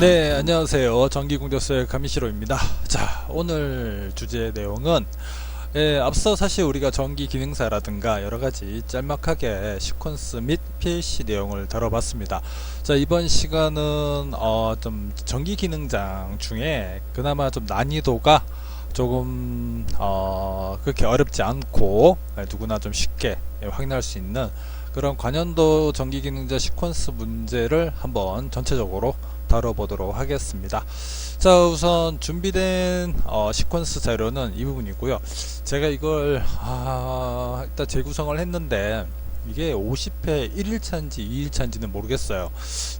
네, 안녕하세요. 전기공격소의 가미시로입니다. 자, 오늘 주제 내용은 예, 앞서 사실 우리가 전기 기능사라든가 여러 가지 짤막하게 시퀀스 및 PLC 내용을 다뤄봤습니다. 자, 이번 시간은 어, 좀 전기 기능장 중에 그나마 좀 난이도가 조금 어, 그렇게 어렵지 않고 예, 누구나 좀 쉽게 예, 확인할 수 있는 그런 관연도 전기 기능자 시퀀스 문제를 한번 전체적으로 다뤄보도록 하겠습니다. 자, 우선 준비된 어, 시퀀스 자료는 이 부분이고요. 제가 이걸 아, 일단 재구성을 했는데 이게 50회 1일차인지 2일차인지는 모르겠어요.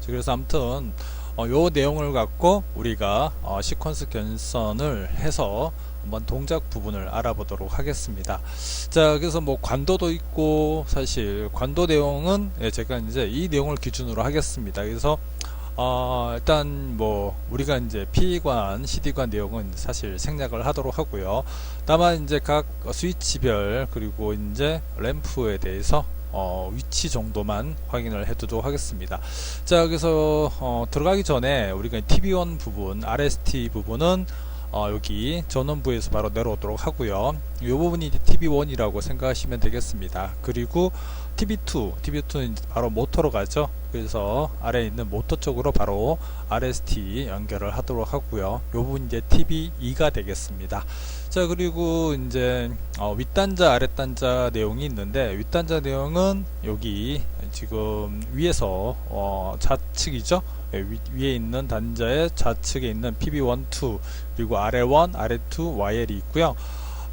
그래서 아무튼 어, 요 내용을 갖고 우리가 어, 시퀀스 견선을 해서 한번 동작 부분을 알아보도록 하겠습니다. 자, 그래서 뭐 관도도 있고 사실 관도 내용은 예, 제가 이제 이 내용을 기준으로 하겠습니다. 그래서 어, 일단 뭐 우리가 이제 P관, CD관 내용은 사실 생략을 하도록 하고요. 다만 이제 각 스위치별 그리고 이제 램프에 대해서 어, 위치 정도만 확인을 해두도록 하겠습니다. 자, 그래서 어, 들어가기 전에 우리가 TV1 부분, RST 부분은 어, 여기 전원부에서 바로 내려오도록 하고요. 이 부분이 이제 TV1이라고 생각하시면 되겠습니다. 그리고 TV2, TV2는 이제 바로 모터로 가죠. 그래서 아래에 있는 모터 쪽으로 바로 RST 연결을 하도록 하고요. 이 부분 이제 TV2가 되겠습니다. 자 그리고 이제 어, 윗단자 아랫단자 내용이 있는데 윗단자 내용은 여기 지금 위에서 어, 좌측이죠. 예, 위, 위에 있는 단자의 좌측에 있는 PB1, 2 그리고 아래 1, 아래 2, YL이 있고요.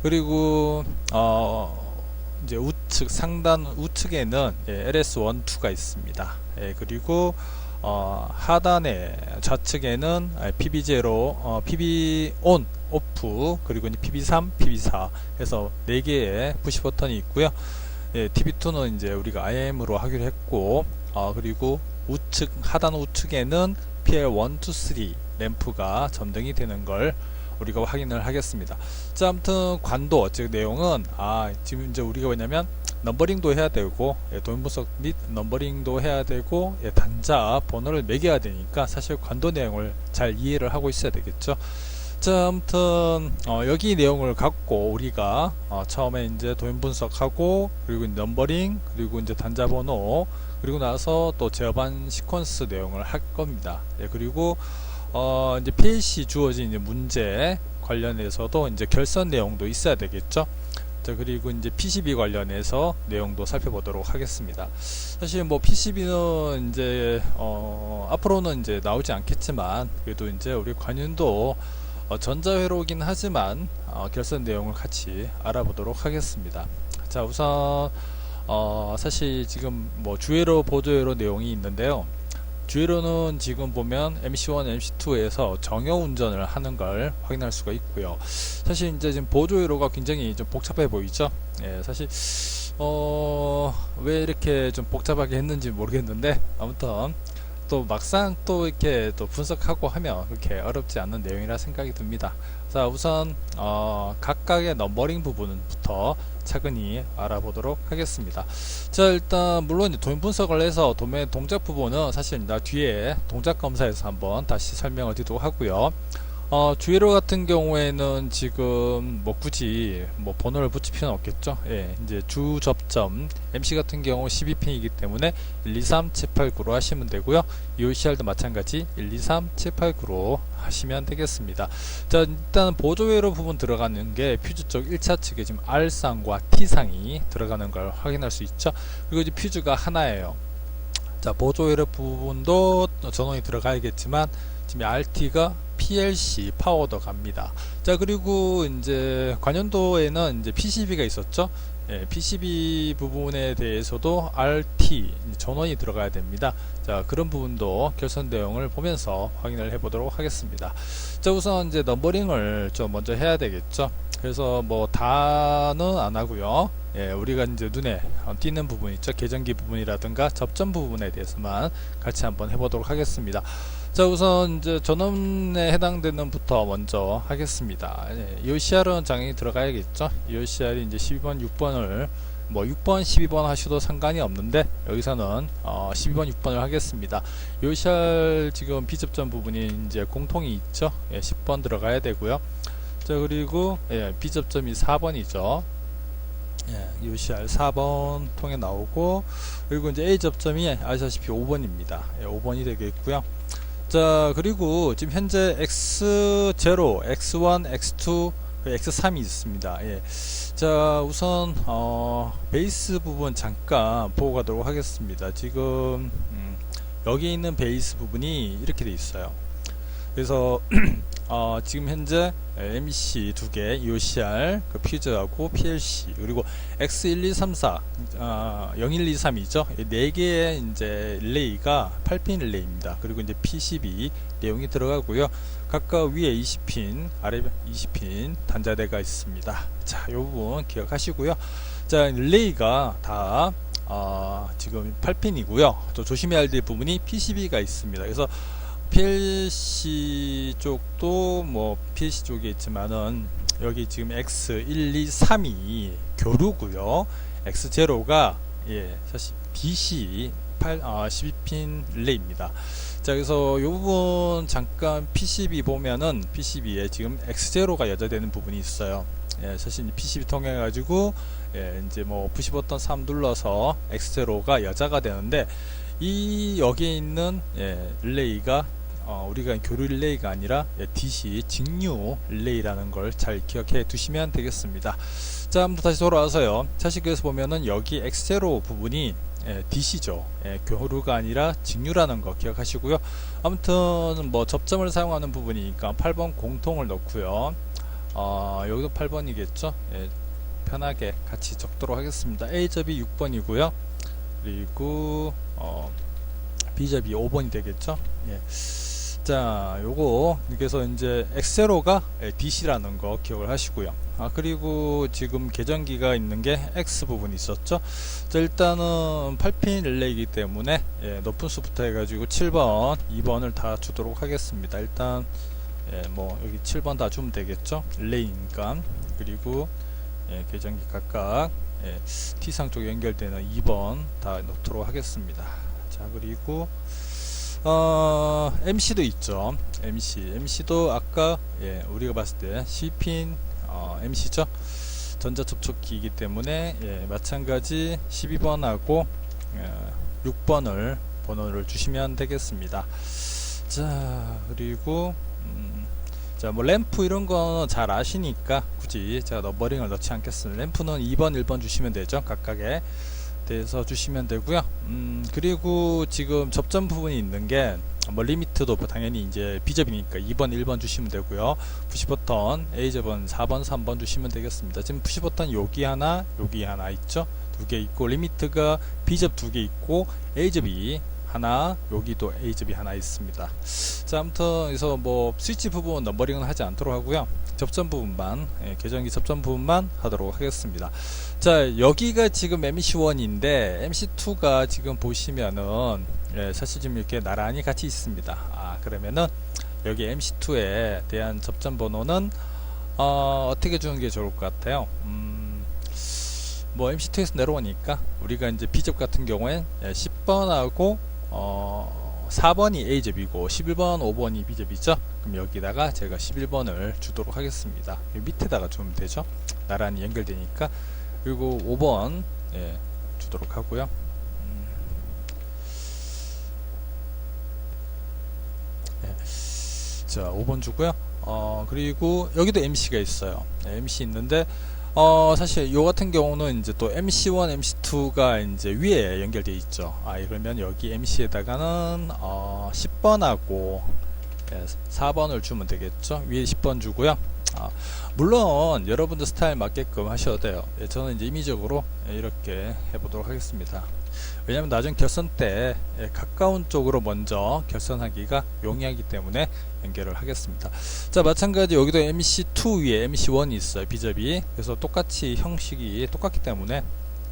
그리고 어 이제 우측 상단 우측에는 예, LS1, 2가 있습니다. 예, 그리고 어, 하단에 좌측에는 PB0, 어, PB ON, 오프, 그리고 이제 PB3, PB4 해서 4개의 푸시 버튼이 있고요. 예, TV2는 이제 우리가 IM으로 하기로 했고, 어, 그리고 우측, 하단 우측에는 PL1, 2, 3 램프가 점등이 되는 걸 우리가 확인을 하겠습니다. 자, 아무튼 관도, 즉 내용은, 아, 지금 이제 우리가 뭐냐면, 넘버링도 해야 되고 예, 도면 분석 및 넘버링도 해야 되고 예, 단자 번호를 매겨야 되니까 사실 관도 내용을 잘 이해를 하고 있어야 되겠죠. 자, 아무튼 어, 여기 내용을 갖고 우리가 어, 처음에 이제 도면 분석하고 그리고 넘버링 그리고 이제 단자 번호 그리고 나서 또 제어반 시퀀스 내용을 할 겁니다. 예, 그리고 어, 이제 PLC 주어진 이제 문제 관련해서도 이제 결선 내용도 있어야 되겠죠. 자, 그리고 이제 PCB 관련해서 내용도 살펴보도록 하겠습니다. 사실 뭐 PCB는 이제 어, 앞으로는 이제 나오지 않겠지만 그래도 이제 우리 관윤도 어, 전자회로긴 하지만 어, 결선 내용을 같이 알아보도록 하겠습니다. 자, 우선 어, 사실 지금 뭐 주회로 보조회로 내용이 있는데요. 주회로는 지금 보면 MC1, MC2에서 정형 운전을 하는 걸 확인할 수가 있고요. 사실 이제 지금 보조회로가 굉장히 좀 복잡해 보이죠. 예, 사실 어, 왜 이렇게 좀 복잡하게 했는지 모르겠는데 아무튼 또 막상 또 이렇게 또 분석하고 하면 그렇게 어렵지 않은 내용이라 생각이 듭니다. 자, 우선 어, 각각의 넘버링 부분부터 차근히 알아보도록 하겠습니다. 자, 일단 물론 도면 분석을 해서 도면 동작 부분은 사실 나 뒤에 동작 검사에서 한번 다시 설명을 드리도록 하고요. 어, 주회로 같은 경우에는 지금 뭐 굳이 뭐 번호를 붙일 필요는 없겠죠. 예, 이제 주 접점 MC 같은 경우 12핀이기 때문에 1, 2, 3, 7, 8, 9로 하시면 되고요. EOCR도 마찬가지 1, 2, 3, 7, 8, 9로 하시면 되겠습니다. 자, 일단 보조회로 부분 들어가는 게 퓨즈 쪽 1차 측에 지금 R상과 T상이 들어가는 걸 확인할 수 있죠. 그리고 이제 퓨즈가 하나예요. 자, 보조회로 부분도 전원이 들어가야겠지만 지금 RT가 PLC 파워도 갑니다. 자 그리고 이제 관연도에는 이제 PCB가 있었죠. 예, PCB 부분에 대해서도 RT 전원이 들어가야 됩니다. 자 그런 부분도 결선 내용을 보면서 확인을 해보도록 하겠습니다. 자 우선 이제 넘버링을 좀 먼저 해야 되겠죠. 그래서 뭐 다는 안 하고요. 예, 우리가 이제 눈에 띄는 부분 있죠. 계전기 부분이라든가 접점 부분에 대해서만 같이 한번 해보도록 하겠습니다. 자 우선 이제 전원에 해당되는 부터 먼저 하겠습니다. 예, EOCR은 당연히 들어가야겠죠. EOCR이 이제 12번, 6번을 뭐 6번, 12번 하셔도 상관이 없는데 여기서는 어 12번, 6번을 하겠습니다. 요샬 지금 비접점 부분이 이제 공통이 있죠. 예, 10번 들어가야 되고요. 자 그리고 예, 비접점이 4번이죠. 예, UCR 4번 통해 나오고 그리고 이제 A 접점이 아시다시피 5번입니다. 예, 5번이 되겠고요. 자 그리고 지금 현재 X0, X1, X2, X3이 있습니다. 예. 자 우선 어, 베이스 부분 잠깐 보고 가도록 하겠습니다. 지금 음, 여기 있는 베이스 부분이 이렇게 돼 있어요. 그래서 어, 지금 현재 MC 두 개, UCR, 그 퓨즈하고 PLC 그리고 X1234, 어, 01232죠. 네 개의 이제 릴레이가 8핀 릴레이입니다. 그리고 이제 PCB 내용이 들어가고요. 각각 위에 20핀, 아래 20핀 단자대가 있습니다. 자, 이 부분 기억하시고요. 자, 릴레이가 다 어, 지금 8핀이고요. 또 조심해야 될 부분이 PCB가 있습니다. 그래서 PLC 쪽도 뭐 PLC 쪽에 있지만은 여기 지금 X123이 교류고요. X0가 예, 사실 DC 8, 아, 12핀 릴레이입니다. 자, 그래서 이 부분 잠깐 PCB 보면은 PCB에 지금 X0가 여자되는 부분이 있어요. 예, 사실 PCB 통해 가지고 예, 이제 뭐 푸시 버튼 3 눌러서 X0가 여자가 되는데 이 여기에 있는 예, 릴레이가 어, 우리가 교류 릴레이가 아니라 예, DC 직류 릴레이라는 걸 잘 기억해 두시면 되겠습니다. 자, 한번 다시 돌아와서요. 차식에서 보면은 여기 X0 부분이 예, DC죠. 예, 교류가 아니라 직류라는 거 기억하시고요. 아무튼 뭐 접점을 사용하는 부분이니까 8번 공통을 넣고요. 어, 여기도 8번이겠죠. 예, 편하게 같이 적도록 하겠습니다. A접이 6번이고요. 그리고 어, B접이 5번이 되겠죠. 예. 자, 요거 그래서 이제 X0가 DC라는 거 기억을 하시고요. 아 그리고 지금 계정기가 있는 게 X 부분이 있었죠. 자, 일단은 8핀 릴레이이기 때문에 예, 높은 수부터 해가지고 7번, 2번을 다 주도록 하겠습니다. 일단 예, 뭐 여기 7번 다 주면 되겠죠. 릴레이니까 그리고 예, 계정기 각각 예, T상 쪽에 연결되는 2번 다 넣도록 하겠습니다. 자 그리고 어, MC도 있죠. MC, MC도 아까 예, 우리가 봤을 때 C핀 어, MC죠. 전자 접촉기이기 때문에 예, 마찬가지 12번하고 예, 6번을 번호를 주시면 되겠습니다. 자 그리고 음, 자 뭐 램프 이런 거는 잘 아시니까 굳이 제가 너버링을 넣지 않겠습니다. 램프는 2번, 1번 주시면 되죠. 각각의 대해서 주시면 되고요. 음, 그리고 지금 접점 부분이 있는 게 뭐 리미트도 당연히 이제 B접이니까 2번, 1번 주시면 되고요. 푸시 버튼 A접은 4번, 3번 주시면 되겠습니다. 지금 푸시 버튼 여기 하나, 여기 하나 있죠. 두 개 있고 리미트가 B접 두 개 있고 A접이 하나, 여기도 A접이 하나 있습니다. 자, 아무튼 그래서 뭐 스위치 부분 넘버링은 하지 않도록 하고요. 접점 부분만 예, 계정기 접점 부분만 하도록 하겠습니다. 자 여기가 지금 MC1인데 MC2가 지금 보시면은 예, 사실 지금 이렇게 나란히 같이 있습니다. 아 그러면은 여기 MC2에 대한 접점 번호는 어, 어떻게 주는 게 좋을 것 같아요? 음, 뭐 MC2에서 내려오니까 우리가 이제 B접 같은 경우엔 예, 10번하고 어, 4번이 A접이고 11번, 5번이 B접이죠. 그럼 여기다가 제가 11번을 주도록 하겠습니다. 이 밑에다가 주면 되죠. 나란히 연결되니까 그리고 5번 예, 주도록 하고요. 음. 예. 자, 5번 주고요. 어, 그리고 여기도 MC가 있어요. 네, MC 있는데 어, 사실 요 같은 경우는 이제 또 MC1, MC2가 이제 위에 연결되어 있죠. 아, 그러면 여기 MC에다가는 어, 10번하고 예, 4번을 주면 되겠죠. 위에 10번 주고요. 아, 물론 여러분들 스타일 맞게끔 하셔도 돼요. 예, 저는 이제 임의적으로 이렇게 해보도록 하겠습니다. 왜냐면 나중 결선 때 예, 가까운 쪽으로 먼저 결선하기가 용이하기 때문에 연결을 하겠습니다. 자 마찬가지 여기도 MC2 위에 MC1이 있어요. 비접이 그래서 똑같이 형식이 똑같기 때문에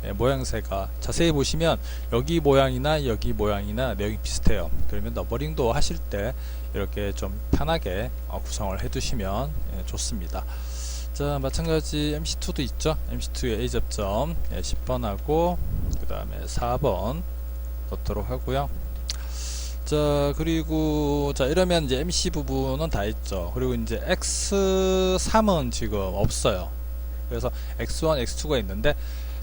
예, 모양새가 자세히 보시면 여기 모양이나 여기 모양이나 내용이 비슷해요. 그러면 너버링도 하실 때 이렇게 좀 편하게 어, 구성을 해두시면 예, 좋습니다. 자 마찬가지 MC2도 있죠 MC2의 A 접점 예, 10번하고 그 다음에 4번 넣도록 하고요 자 그리고 자 이러면 이제 MC 부분은 다 있죠. 그리고 이제 X3은 지금 없어요. 그래서 X1, X2가 있는데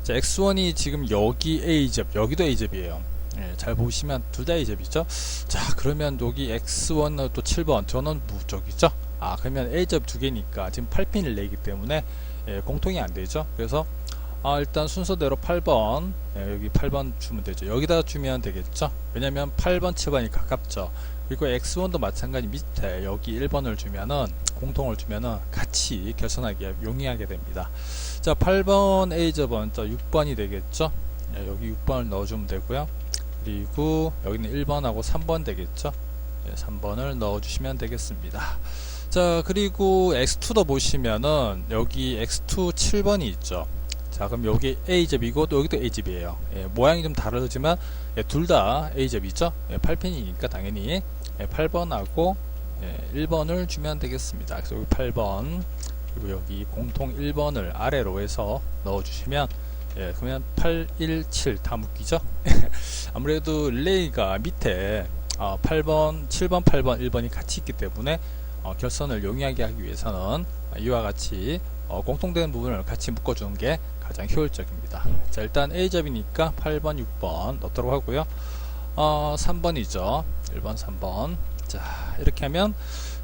자 X1이 지금 여기 A접 여기도 A접이에요. 예, 잘 보시면 둘 다 A접이죠? 자 그러면 여기 X1은 또 7번 저는 무쪽이죠? 아 그러면 A접 두 개니까 지금 8핀을 내기 때문에 예, 공통이 안 되죠? 그래서 아 일단 순서대로 8번. 예, 여기 8번 주면 되죠. 여기다 주면 되겠죠? 왜냐면 8번 7번이 가깝죠. 그리고 X1도 마찬가지 밑에 여기 1번을 주면은 공통을 주면은 같이 결선하게 용이하게 됩니다. 자 8번 A접은 또 6번이 되겠죠? 예, 여기 6번을 넣어주면 되고요. 그리고 여기는 1번하고 3번 되겠죠? 예, 3번을 넣어주시면 되겠습니다. 자 그리고 X2도 보시면은 여기 X2 7번이 있죠 자 그럼 여기 A접이고 또 여기도 A접이에요. 예, 모양이 좀 다르지만 예, 둘다 A접이죠? 예, 8핀이니까 당연히 예, 8번하고 예, 1번을 주면 되겠습니다. 그래서 여기 8번 그리고 여기 공통 1번을 아래로 해서 넣어주시면 예, 그러면 8, 1, 7 다 묶이죠? 아무래도 릴레이가 밑에 어, 8번, 7번, 8번, 1번이 같이 있기 때문에 어, 결선을 용이하게 하기 위해서는 이와 같이 어, 공통되는 부분을 같이 묶어주는 게 가장 효율적입니다. 자 일단 A접이니까 8번, 6번 넣도록 하고요. 어, 3번이죠. 1번, 3번. 자 이렇게 하면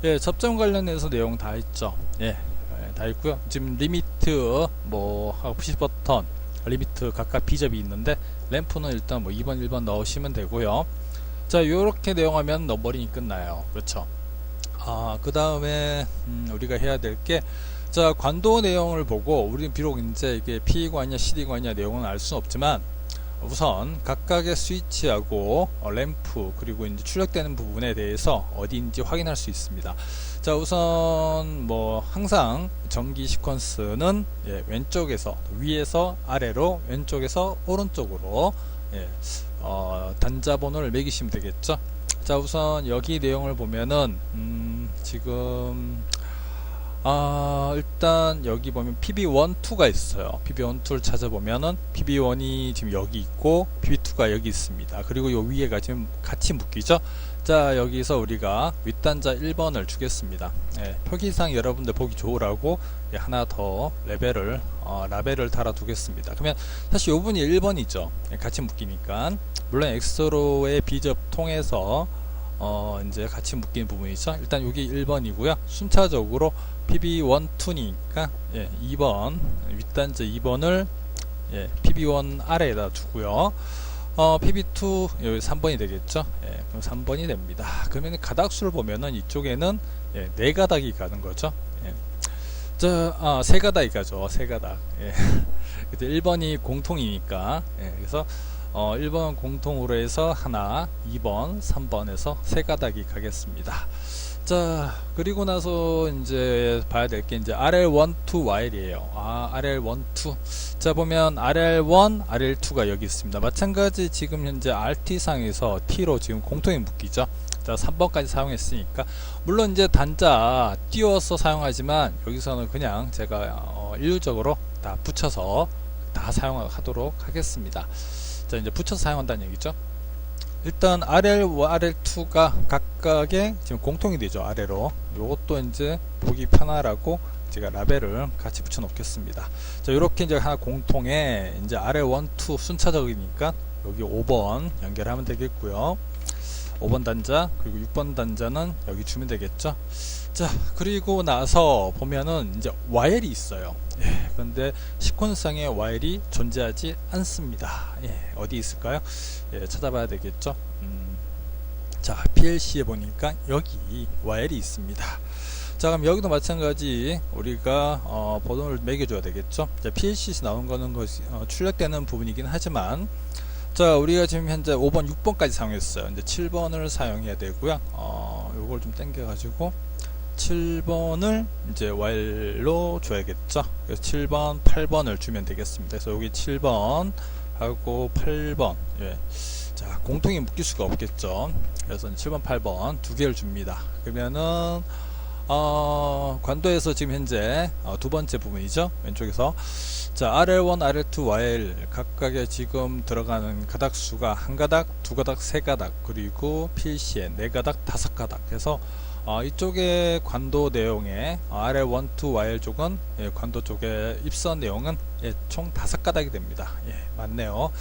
예, 접점 관련해서 내용 다 있죠. 예, 예, 다 있고요. 지금 리미트 뭐 푸시 버튼 리미트 각각 B접이 있는데 램프는 일단 뭐 2번, 1번 넣으시면 되고요. 자 요렇게 내용하면 넘버링이 끝나요. 그렇죠. 아, 그 다음에, 음, 우리가 해야 될 게, 자, 관도 내용을 보고, 우리는 비록 이제 이게 P관이냐 CD관이냐 내용은 알 수는 없지만, 우선 각각의 스위치하고 어, 램프 그리고 이제 출력되는 부분에 대해서 어디인지 확인할 수 있습니다. 자 우선 뭐 항상 전기 시퀀스는 예, 왼쪽에서 위에서 아래로 왼쪽에서 오른쪽으로 예, 어, 단자 번호를 매기시면 되겠죠. 자 우선 여기 내용을 보면은 음, 지금 아 일단 여기 보면 PB1, 2가 있어요. PB1, 2를 찾아보면은 PB1이 지금 여기 있고 PB2가 여기 있습니다. 그리고 요 위에가 지금 같이 묶이죠. 자 여기서 우리가 윗단자 1번을 주겠습니다. 예, 표기상 여러분들 보기 좋으라고 예, 하나 더 레벨을 어, 라벨을 달아 두겠습니다. 그러면 사실 요 분이 1번이죠. 예, 같이 묶이니까 물론 엑스로의 비접 통해서 어 이제 같이 묶인 부분이죠. 일단 여기 1번이고요. 순차적으로 PB1, 2니까 예, 2번 윗단자 2번을 예, PB1 아래에다 두고요. 어, PB2 여기 3번이 되겠죠. 예, 그럼 3번이 됩니다. 그러면 가닥수를 보면은 이쪽에는 예, 네 가닥이 가는 거죠. 예. 저, 아, 세 가닥이 가죠. 세 가닥. 예. 그때 1번이 공통이니까. 예, 그래서 어, 1번 공통으로 해서 하나, 2번, 3번에서 세 가닥이 가겠습니다. 자, 그리고 나서 이제 봐야 될 게 이제 RL1, 2 와일이에요. 아, RL1, 2. 자, 보면 RL1, RL2가 여기 있습니다. 마찬가지 지금 현재 RT상에서 T로 지금 공통이 묶이죠. 자, 3번까지 사용했으니까. 물론 이제 단자 띄워서 사용하지만 여기서는 그냥 제가 어, 일률적으로 다 붙여서 다 사용하도록 하겠습니다. 자, 이제 붙여서 사용한다는 얘기죠. 일단 RL와 RL2가 각각의 지금 공통이 되죠 아래로. 요것도 이제 보기 편하라고 제가 라벨을 같이 붙여 놓겠습니다. 자 이렇게 이제 하나 공통에 이제 RL1, 2 순차적이니까 여기 5번 연결하면 되겠고요. 5번 단자 그리고 6번 단자는 여기 주면 되겠죠 자 그리고 나서 보면은 이제 와일이 있어요. 예, 그런데 시퀀스상의 와일이 존재하지 않습니다. 예, 어디 있을까요? 예, 찾아봐야 되겠죠? 음, 자 PLC에 보니까 여기 와일이 있습니다. 자 그럼 여기도 마찬가지 우리가 어, 번호를 매겨줘야 되겠죠? 자 PLC에서 나온 거는 것이 어, 출력되는 부분이긴 하지만 자 우리가 지금 현재 5번 6번까지 사용했어요. 이제 7번을 사용해야 되고요. 어, 요걸 좀 당겨 가지고 7번을 이제 while로 줘야겠죠? 그래서 7번 8번을 주면 되겠습니다. 그래서 여기 7번 하고 8번. 예. 자 공통이 묶일 수가 없겠죠? 그래서 7번 8번 두 개를 줍니다. 그러면은 어, 관도에서 지금 현재 어, 두 번째 부분이죠. 왼쪽에서. 자 RL1, RL2, YL 각각의 지금 들어가는 가닥 수가 한 가닥, 두 가닥, 세 가닥 그리고 PLC에 네 가닥, 다섯 가닥. 해서 어, 이쪽의 관도 내용에 어, RL1, 2, YL 쪽은 예, 관도 쪽의 입선 내용은 예, 총 다섯 가닥이 됩니다. 예, 맞네요.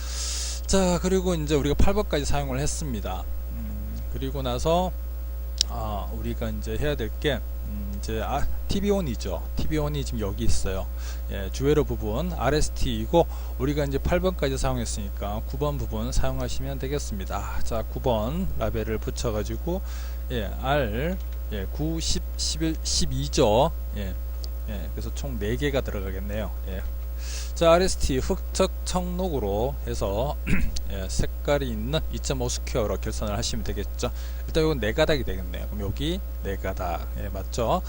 자 그리고 이제 우리가 8번까지 사용을 했습니다. 음, 그리고 나서 아, 우리가 이제 해야 될게 음, 이제 아, TB1이죠. TB1이 지금 여기 있어요. 예, 주회로 부분 RST이고 우리가 이제 8번까지 사용했으니까 9번 부분 사용하시면 되겠습니다. 자, 9번 라벨을 붙여 가지고 예, R 예, 9, 10, 11, 12죠. 예. 예, 그래서 총 4개가 들어가겠네요. 예. 자, RST 흑적 청록으로 해서 예, 색깔이 있는 2.5 스퀘어로 결선을 하시면 되겠죠. 일단 이건 네 가닥이 되겠네요. 그럼 여기 네 가닥, 예, 맞죠?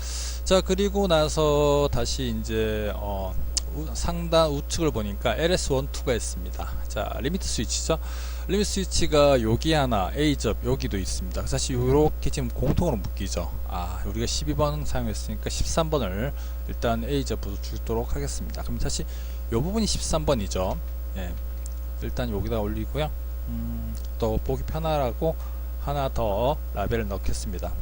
자, 그리고 나서 다시 이제 어, 우- 상단 우측을 보니까 LS1, 2가 있습니다. 자, 리미트 스위치죠. 리미트 스위치가 여기 하나, A접 여기도 있습니다. 사실 이렇게 지금 공통으로 묶이죠. 아, 우리가 12번 사용했으니까 13번을 일단 A접으로 주도록 하겠습니다. 그럼 사실 이 부분이 13번이죠. 예. 일단 여기다 올리고요. 음, 또 보기 편하라고 하나 더 라벨을 넣겠습니다.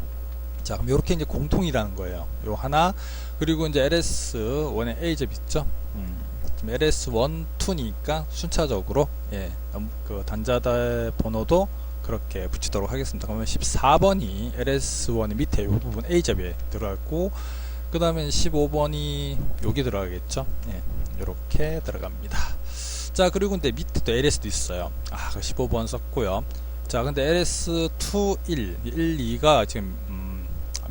자, 그럼 이렇게 이제 공통이라는 거예요. 요 하나 그리고 이제 LS1의 A접 있죠. 음, 지금 LS1, 2니까 순차적으로 예, 음, 그 단자의 번호도 그렇게 붙이도록 하겠습니다. 그러면 14번이 LS1의 밑에 이 부분 A접에 들어갔고 그 다음에 15번이 여기 들어가겠죠. 예, 이렇게 들어갑니다. 자 그리고 근데 밑에도 LS도 있어요. 아, 15번 썼고요. 자 근데 LS2, 1, 1, 2가 지금 음,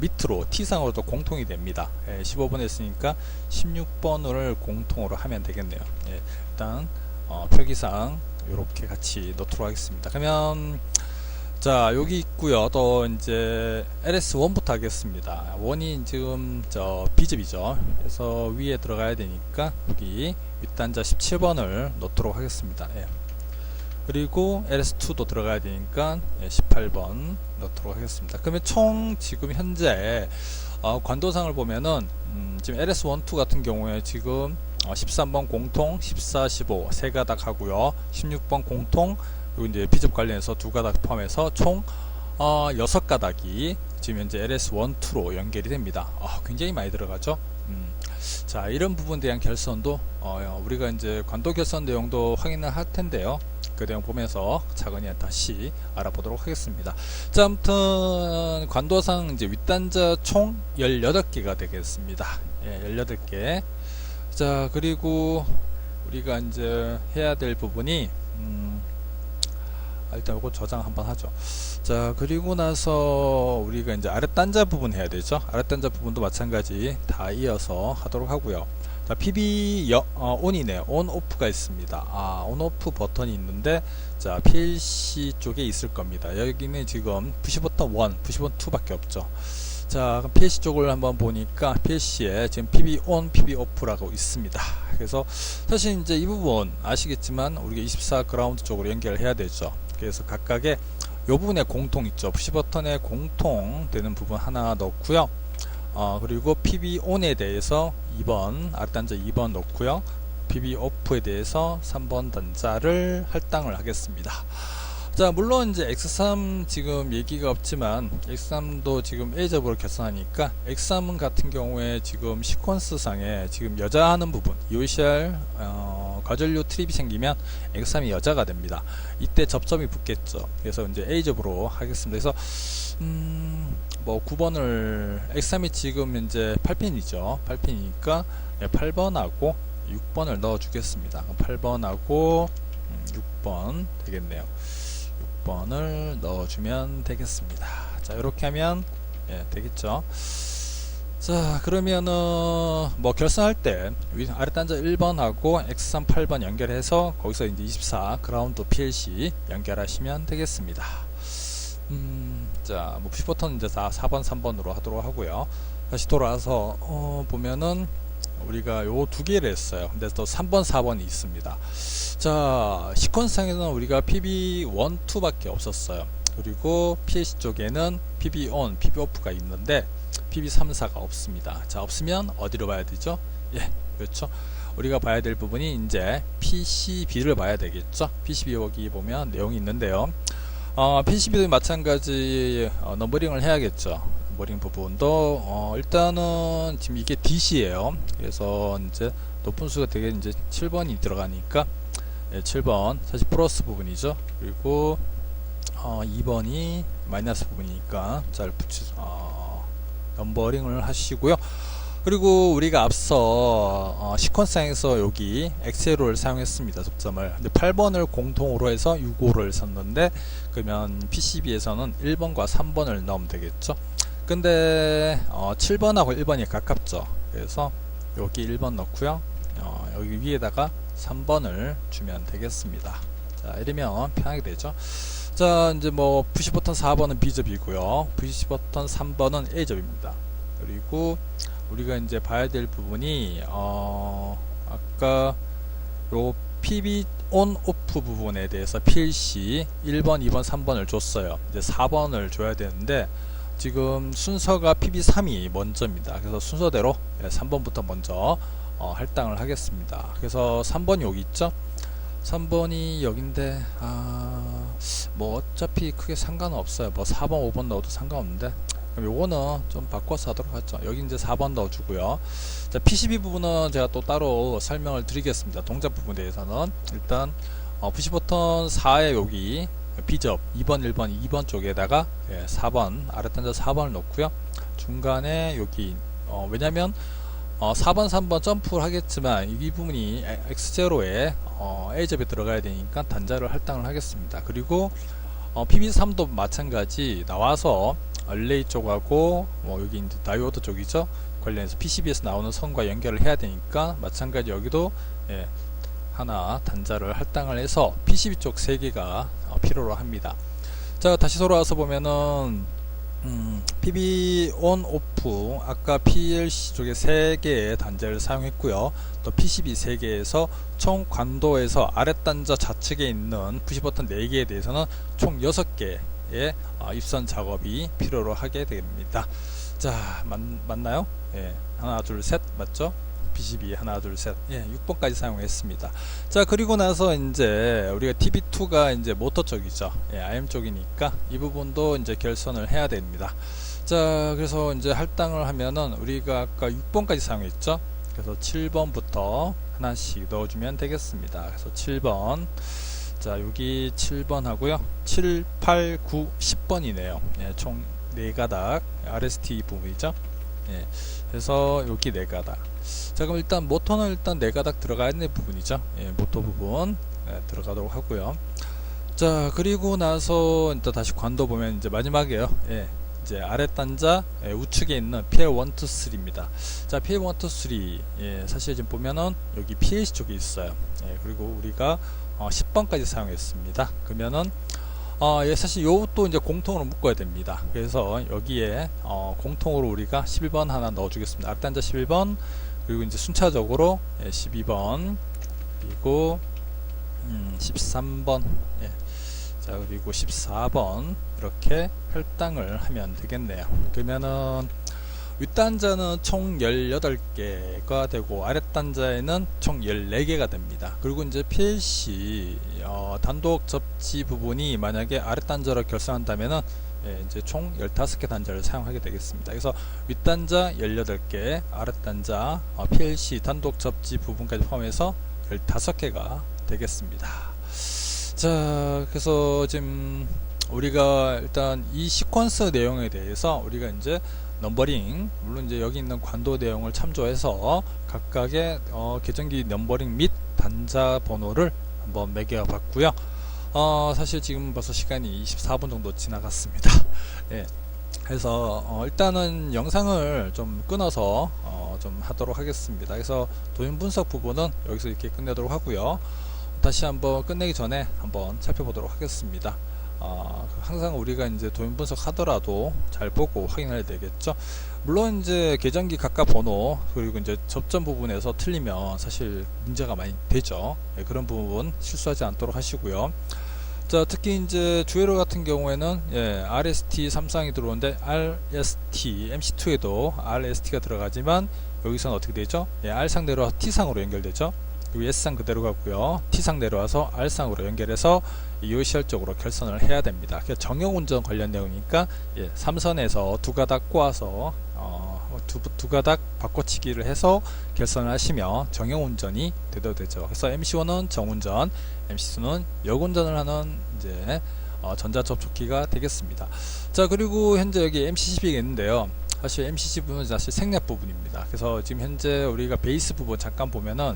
밑으로 T상으로도 공통이 됩니다. 예, 15번 했으니까 16번을 공통으로 하면 되겠네요. 예, 일단 어, 표기상 이렇게 같이 넣도록 하겠습니다. 그러면 자 여기 있고요. 또 이제 LS1부터 하겠습니다. 원이 지금 저 B집이죠. 그래서 위에 들어가야 되니까 여기 윗단자 17번을 넣도록 하겠습니다. 예. 그리고 LS2도 들어가야 되니까 예, 18번 넣도록 하겠습니다. 그러면 총 지금 현재 어, 관도상을 보면은 음, 지금 LS1, 2 같은 경우에 지금 어, 13번 공통, 14, 15 세 가닥 하고요. 16번 공통 그리고 이제 비접 관련해서 두 가닥 포함해서 총 어, 6가닥이 지금 현재 LS1, 2로 연결이 됩니다. 아, 굉장히 많이 들어가죠. 음, 자, 이런 부분에 대한 결선도 어, 우리가 이제 관도 결선 내용도 확인을 할 텐데요. 그 내용 보면서 차근히 다시 알아보도록 하겠습니다. 자, 아무튼 관도상 이제 윗단자 총 18개가 되겠습니다. 예, 18개. 자, 그리고 우리가 이제 해야 될 부분이 음, 아, 일단 이거 저장 한번 하죠. 자, 그리고 나서 우리가 이제 아랫단자 부분 해야 되죠. 아랫단자 부분도 마찬가지 다 이어서 하도록 하고요. 자, PB 여, 어, 온이네요. 온 오프가 있습니다. 아, 온 오프 버튼이 있는데 자, PLC 쪽에 있을 겁니다. 여기는 지금 푸시 버튼 1, 푸시 버튼 2밖에 없죠. 자, 그럼 PLC 쪽을 한번 보니까 PLC에 지금 PB on, PB off라고 있습니다. 그래서 사실 이제 이 부분 아시겠지만 우리가 24 그라운드 쪽으로 연결해야 되죠. 그래서 각각의 요 부분에 공통 있죠. 푸시 버튼에 공통 되는 부분 하나 넣고요. 어, 그리고 PB on에 대해서 2번 아랫단자 2번 넣고요. PB off에 대해서 3번 단자를 할당을 하겠습니다. 자 물론 이제 X3 지금 얘기가 없지만 X3도 지금 A접으로 결선하니까 X3 같은 경우에 지금 시퀀스 상에 지금 여자 하는 부분 EOCR 어, 과전류 트립이 생기면 X3이 여자가 됩니다. 이때 접점이 붙겠죠. 그래서 이제 A접으로 하겠습니다. 그래서 음, 뭐 9번을 X3이 지금 이제 8핀이죠. 8핀이니까 8번하고 6번을 넣어 주겠습니다. 8번하고 6번 되겠네요. 6번을 넣어 주면 되겠습니다. 자, 이렇게 하면 예, 되겠죠. 자, 그러면은 뭐 결선할 때 위- 아랫단자 1번하고 X3 8번 연결해서 거기서 이제 24 그라운드 PLC 연결하시면 되겠습니다. 음, 자, 뭐 푸시 버튼 이제 다 4번, 3번으로 하도록 하고요. 다시 돌아와서 어, 보면은 우리가 요 두 개를 했어요. 근데 또 3번, 4번이 있습니다. 자, 시퀀스상에는 우리가 PB1, 2밖에 없었어요. 그리고 PLC 쪽에는 PB on, PB off가 있는데 PB34가 없습니다. 자, 없으면 어디로 봐야 되죠? 예, 그렇죠. 우리가 봐야 될 부분이 이제 PCB를 봐야 되겠죠. PCB 여기 보면 내용이 있는데요. 어, PCB도 마찬가지 어, 넘버링을 해야겠죠. 넘버링 부분도 어, 일단은 지금 이게 DC예요. 그래서 이제 높은 수가 되게 이제 7번이 들어가니까 예, 7번 사실 플러스 부분이죠. 그리고 어, 2번이 마이너스 부분이니까 잘 붙이 어, 넘버링을 하시고요. 그리고 우리가 앞서 어, 시퀀스상에서 여기 엑세로를 사용했습니다. 접점을. 근데 8번을 공통으로 해서 6호를 썼는데 그러면 PCB에서는 1번과 3번을 넣으면 되겠죠. 근데 어, 7번하고 1번이 가깝죠. 그래서 여기 1번 넣고요. 어, 여기 위에다가 3번을 주면 되겠습니다. 자, 이러면 편하게 되죠. 자, 이제 뭐 푸시 버튼 4번은 B접이고요. 푸시 버튼 3번은 A접입니다. 그리고 우리가 이제 봐야 될 부분이 어 아까 요 PB 온 오프 부분에 대해서 PLC 1번, 2번, 3번을 줬어요. 이제 4번을 줘야 되는데 지금 순서가 PB3이 먼저입니다. 그래서 순서대로 3번부터 먼저 어, 할당을 하겠습니다. 그래서 3번이 여기 있죠. 3번이 여긴데 아, 뭐 어차피 크게 상관은 없어요. 뭐 4번, 5번 넣어도 상관없는데 그럼 요거는 좀 바꿔서 하도록 하죠. 여기 이제 4번 넣어주고요. 자, PCB 부분은 제가 또 따로 설명을 드리겠습니다. 동작 부분에 대해서는 일단 어, 푸시 버튼 4에 여기 B접 2번, 1번, 2번 쪽에다가 예, 4번 아래 단자 4번을 넣고요. 중간에 여기 어, 왜냐면 어, 4번, 3번 점프를 하겠지만 이 부분이 X0에 어, A접에 들어가야 되니까 단자를 할당을 하겠습니다. 그리고 어, PB3도 마찬가지 나와서 얼레이 쪽하고 뭐 여기 이제 다이오드 쪽이죠? 관련해서 PCB에서 나오는 선과 연결을 해야 되니까 마찬가지 여기도 예, 하나 단자를 할당을 해서 PCB 쪽 3개가 어, 필요로 합니다. 자 다시 돌아와서 보면은 음, PB 온 오프 아까 PLC 쪽에 3개의 단자를 사용했고요. 또 PCB 3개에서 총 관도에서 아랫 단자 좌측에 있는 푸시 버튼 4개에 대해서는 총 6개 의 어, 입선 작업이 필요로 하게 됩니다. 자, 맞, 맞나요? 예, 하나, 둘, 셋 맞죠? PCB 하나, 둘, 셋. 예, 6번까지 사용했습니다. 자, 그리고 나서 이제 우리가 TB2가 이제 모터 쪽이죠. 예, IM 쪽이니까 이 부분도 이제 결선을 해야 됩니다. 자, 그래서 이제 할당을 하면은 우리가 아까 6번까지 사용했죠. 그래서 7번부터 하나씩 넣어주면 되겠습니다. 그래서 7번. 자 여기 7번 하고요. 7, 8, 9, 10번이네요. 예, 총 4가닥 RST 부분이죠? 예, 그래서 여기 4가닥. 자 그럼 일단 모터는 일단 4가닥 들어가 있는 부분이죠? 예, 모터 부분. 예, 들어가도록 하고요. 자 그리고 나서 일단 다시 관도 보면 이제 마지막이에요. 예, 이제 아래 단자 예, 우측에 있는 PL1, 2, 3 입니다. 자, PL1, 2, 3 예, 사실 지금 보면은 여기 PLC 쪽에 있어요. 예, 그리고 우리가 어, 10번까지 사용했습니다. 그러면은 어, 예, 사실 요것도 이제 공통으로 묶어야 됩니다. 그래서 여기에 어, 공통으로 우리가 11번 하나 넣어주겠습니다. 앞단자 11번 그리고 이제 순차적으로 예, 12번 그리고 음, 13번 예. 자 그리고 14번 이렇게 할당을 하면 되겠네요. 그러면은 윗단자는 총 18개가 되고 아랫단자에는 총 14개가 됩니다. 그리고 이제 PLC 어, 단독 접지 부분이 만약에 아랫단자로 결성한다면은 예, 이제 총 15개 단자를 사용하게 되겠습니다. 그래서 윗단자 18개, 아랫단자 어, PLC 단독 접지 부분까지 포함해서 15개가 되겠습니다. 자, 그래서 지금 우리가 일단 이 시퀀스 내용에 대해서 우리가 이제 넘버링 물론 이제 여기 있는 관도 내용을 참조해서 각각의 어, 계정기 넘버링 및 단자 번호를 한번 매겨 봤고요. 어, 사실 지금 벌써 시간이 24분 정도 지나갔습니다. 예. 그래서 어, 일단은 영상을 좀 끊어서 어, 좀 하도록 하겠습니다. 그래서 도형 분석 부분은 여기서 이렇게 끝내도록 하고요. 다시 한번 끝내기 전에 한번 살펴보도록 하겠습니다. 어, 항상 우리가 이제 도면 분석 하더라도 잘 보고 확인해야 되겠죠. 물론 이제 계정기 각각 번호 그리고 이제 접점 부분에서 틀리면 사실 문제가 많이 되죠. 네, 그런 부분 실수하지 않도록 하시고요. 자, 특히 이제 주회로 같은 경우에는 예, RST 삼상이 들어오는데 RST MC2에도 RST가 들어가지만 여기서는 어떻게 되죠? 예, R상 내려와 T상으로 연결되죠. 그리고 S상 그대로 가고요. T상 내려와서 R상으로 연결해서 이오시열적으로 결선을 해야 됩니다. 그래서 정형운전 관련 내용이니까 예, 삼선에서 두 가닥 꼬아서 어, 두, 두 가닥 바꿔치기를 해서 결선을 하시면 정형운전이 되도 되죠. 그래서 MC1은 정운전, MC2는 역운전을 하는 이제 어, 전자접촉기가 되겠습니다. 자 그리고 현재 여기 MC12가 있는데요. 사실 MC 부분은 사실 생략 부분입니다. 그래서 지금 현재 우리가 베이스 부분 잠깐 보면은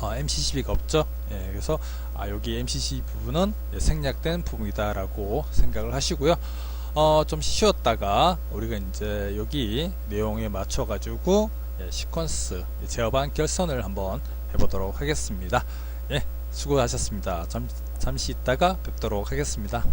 어, MC12가 없죠. 예, 그래서 아, 여기 MC12 부분은 예, 생략된 부분이다라고 생각을 하시고요. 어, 좀 쉬었다가 우리가 이제 여기 내용에 맞춰 가지고 예, 시퀀스 예, 제어반 결선을 한번 해보도록 하겠습니다. 예, 수고하셨습니다. 잠, 잠시 있다가 뵙도록 하겠습니다.